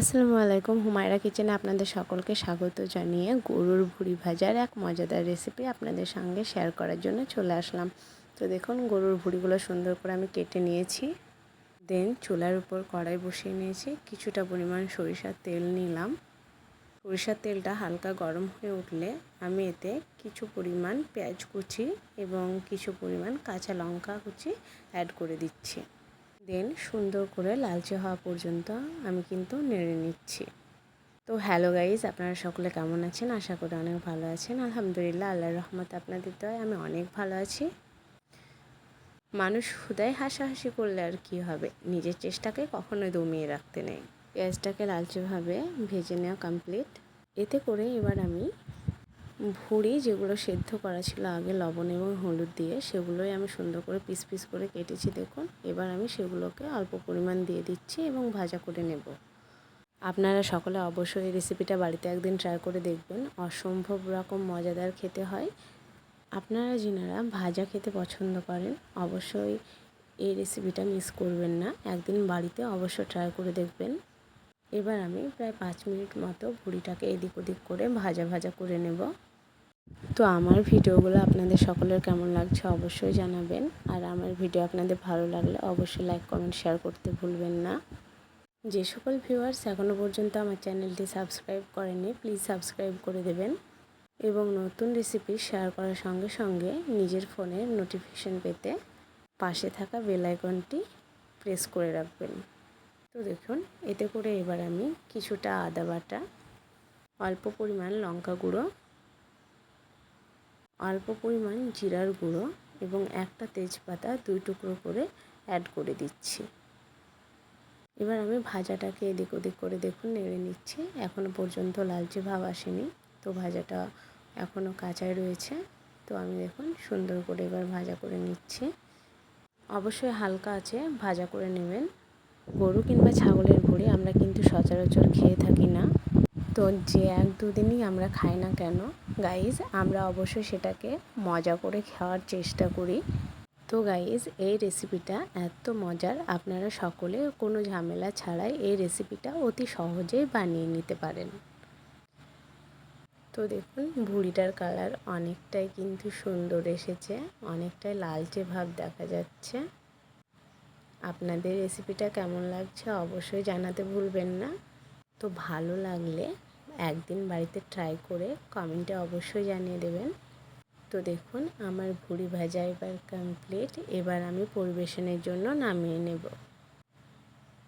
আসসালামু আলাইকুম। হুমায়রা কিচেনে আপনাদের সকলকে স্বাগত জানিয়ে গরুর ভুড়ি ভাজার এক মজাদার রেসিপি আপনাদের সঙ্গে শেয়ার করার জন্য চলে আসলাম। তো দেখুন, গরুর ভুড়িগুলো সুন্দর করে আমি কেটে নিয়েছি। দেন চুলার উপর কড়াই বসিয়ে নিয়েছি। কিছুটা পরিমাণ সরিষার তেল নিলাম। সরিষার তেলটা হালকা গরম হয়ে উঠলে আমি এতে কিছু পরিমাণ পেঁয়াজ কুচি এবং কিছু পরিমাণ কাঁচা লঙ্কা কুচি অ্যাড করে দিচ্ছি। দেন সুন্দর করে লালচে হওয়া পর্যন্ত আমি কিন্তু নেড়ে নিচ্ছি। তো হ্যালো গাইজ, আপনারা সকলে কেমন আছেন? আশা করি অনেক ভালো আছেন। আলহামদুলিল্লাহ আল্লাহ রহমত আপনাদের দয় আমি অনেক ভালো আছি। মানুষ হুদায় হাসাহাসি করলে আর কি হবে? নিজের চেষ্টাকে কখনোই দমিয়ে রাখতে নেই। পেঁয়াজটাকে লালচেভাবে ভেজে নেওয়া কমপ্লিট এতে করে এবার আমি ভুড়ি যেগুলো সেদ্ধ করা ছিল আগে লবণ এবং হলুদ দিয়ে, সেগুলোই আমি সুন্দর করে পিস পিস করে কেটেছি, দেখুন। এবার আমি সেগুলোকে অল্প পরিমাণ দিয়ে দিচ্ছি এবং ভাজা করে নেব। আপনারা সকলে অবশ্যই এই রেসিপিটা বাড়িতে একদিন ট্রাই করে দেখবেন। অসম্ভব রকম মজাদার খেতে হয়। আপনারা যিনারা ভাজা খেতে পছন্দ করেন, অবশ্যই এই রেসিপিটা মিস করবেন না। একদিন বাড়িতে অবশ্য ট্রাই করে দেখবেন। এবার আমি প্রায় পাঁচ মিনিট মতো ভুড়িটাকে এদিক ওদিক করে ভাজা ভাজা করে নেব। তো আমার ভিডিওগুলো আপনাদের সকলের কেমন লাগছে অবশ্যই জানাবেন। আর আমার ভিডিও আপনাদের ভালো লাগলে অবশ্যই লাইক কমেন্ট শেয়ার করতে ভুলবেন না। যে সকল ভিউয়ার্স এখনও পর্যন্ত আমার চ্যানেলটি সাবস্ক্রাইব করেনি প্লিজ সাবস্ক্রাইব করে দেবেন। এবং নতুন রেসিপি শেয়ার করার সঙ্গে সঙ্গে নিজের ফোনের নোটিফিকেশান পেতে পাশে থাকা বেল আইকনটি প্রেস করে রাখবেন। তো দেখুন, এতে করে এবার আমি কিছুটা আদা বাটা, অল্প পরিমাণ লঙ্কা গুঁড়ো অল্প পরিমাণ জিরার গুঁড়ো এবং একটা তেজপাতা দুই টুকরো করে অ্যাড করে দিচ্ছি। এবার আমি ভাজাটাকে এদিক ওদিক করে দেখুন, নেড়ে নিচ্ছি। এখনও পর্যন্ত লালচে ভাব আসেনি, তো ভাজাটা এখনও কাঁচাই রয়েছে। তো আমি দেখুন, সুন্দর করে এবার ভাজা করে নিচ্ছি। অবশ্যই হালকা আছে, ভাজা করে নেবেন। গরু কিংবা ছাগলের ভুঁড়ি আমরা কিন্তু সচরাচর খেয়ে থাকি না। তো যে এক দুদিনই আমরা খাই না কেন গাইজ আমরা অবশ্যই সেটাকে মজা করে খাওয়ার চেষ্টা করি। তো গাইজ এই রেসিপিটা এত মজার। আপনারা সকলে কোনো ঝামেলা ছাড়াই এই রেসিপিটা অতি সহজেই বানিয়ে নিতে পারেন। তো দেখুন, ভুড়িটার কালার অনেকটাই কিন্তু সুন্দর এসেছে, অনেকটাই লালচে ভাব দেখা যাচ্ছে। আপনাদের রেসিপিটা কেমন লাগছে অবশ্যই জানাতে ভুলবেন না। তো ভালো লাগলে একদিন বাড়িতে ট্রাই করে কমেন্টে অবশ্যই জানিয়ে দেবেন। তো দেখুন, আমার ভুড়ি ভাজা এবার কমপ্লিট এবার আমি পরিবেশনের জন্য নামিয়ে নেব।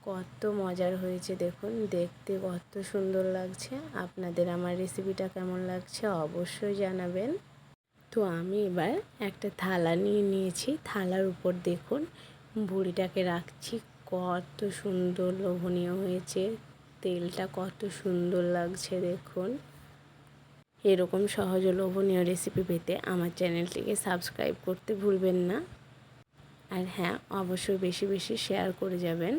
কত মজার হয়েছে দেখুন, দেখতে কত সুন্দর লাগছে। আপনাদের আমার রেসিপিটা কেমন লাগছে অবশ্যই জানাবেন। তো আমি এবার একটা থালা নিয়ে নিয়েছি। থালার উপর দেখুন বুড়িটাকে রাখছি। কত সুন্দর লোভনীয় হয়েছে। তেলটা কত সুন্দর লাগছে দেখুন। এরকম সহজ লোভনীয় রেসিপি পেতে আমার চ্যানেলটিকে সাবস্ক্রাইব করতে ভুলবেন না। আর হ্যাঁ অবশ্যই বেশি বেশি শেয়ার করে যাবেন।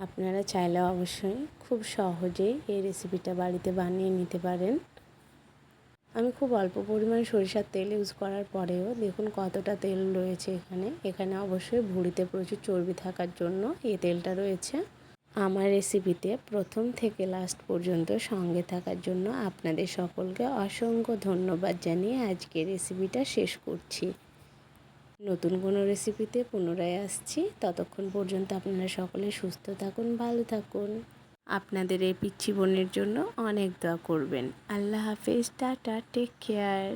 আপনারা চাইলে অবশ্যই খুব সহজেই এই রেসিপিটা বাড়িতে বানিয়ে নিতে পারেন। আমি খুব অল্প পরিমাণ সরিষার তেল ইউজ করার পরেও দেখুন কতটা তেল রয়েছে এখানে। এখানে অবশ্যই ভুড়িতে প্রচুর চর্বি থাকার জন্য এই তেলটা রয়েছে। আমার রেসিপিতে প্রথম থেকে লাস্ট পর্যন্ত সঙ্গে থাকার জন্য আপনাদের সকলকে অসংখ্য ধন্যবাদ জানিয়ে আজকে রেসিপিটা শেষ করছি। নতুন কোনো রেসিপিতে পুনরায় আসছি। ততক্ষণ পর্যন্ত আপনারা সকলে সুস্থ থাকুন, ভালো থাকুন। আপনাদের এই পিচ্ছি বোনের জন্য অনেক দোয়া করবেন। আল্লাহ হাফেজ টাটা টেক কেয়ার